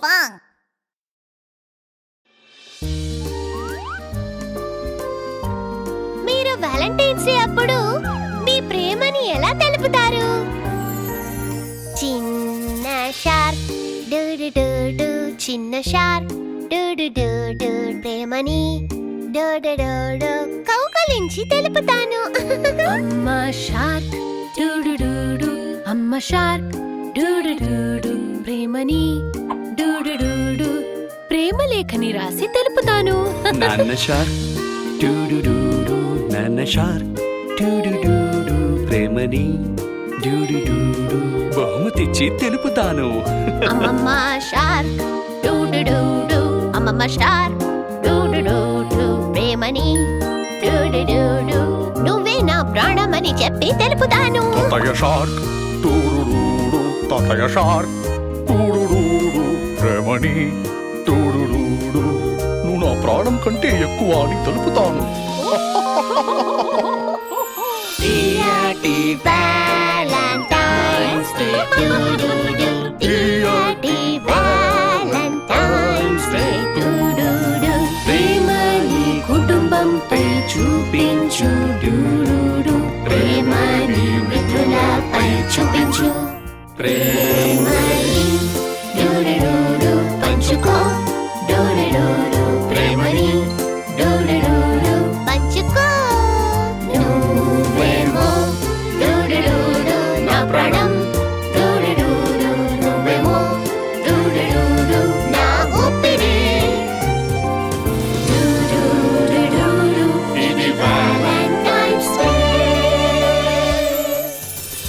Pong మీరు Valentine's day అప్పుడు మీ ప్రేమని ఎలా తెలుపుతారు చిన్న shark doo doo doo doo చిన్న shark doo doo doo doo ప్రేమని డు డు డు డు కౌకలించి తెలుపుతాను అమ్మ షార్క్ డూడుడూడు అమ్మ షార్క్ డూడుడూడు ప్రేమని డూడుడూడు ప్రేమ లేఖని రాసి తెలుపుతాను. నాన్న షార్క్ డూడుడూడు నాన్న షార్క్ డూడుడూడు ప్రేమని డూడుడూడు. బహుమతిచ్చి తెలుపుతాను. అమ్మమ్మ shark doo doo doo doo అమ్మమ్మ shark doo doo doo doo ప్రేమని డు డు డు డు నువ్వే నా ప్రాణమని చెప్పి తెలుపుతాను. తాతయ్య షార్క్ టూరుడూడు తాతయ్య షార్క్ టూరుడూడు ప్రేమని టూరుడూడు do. ప్రేమని కుటుంబంపై చూపించు ప్రేమ ప్రేమని మిత్రులపై చూపించు ప్రేమని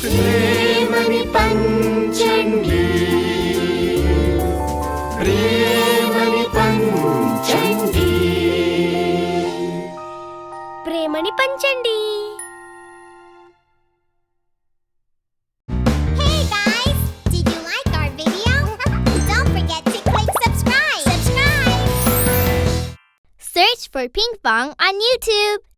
प्रेमनि पञ्चङ्गी प्रेमनि पञ्चङ्गी ప్రేమని పంచండి Search for Ping Pong on YouTube.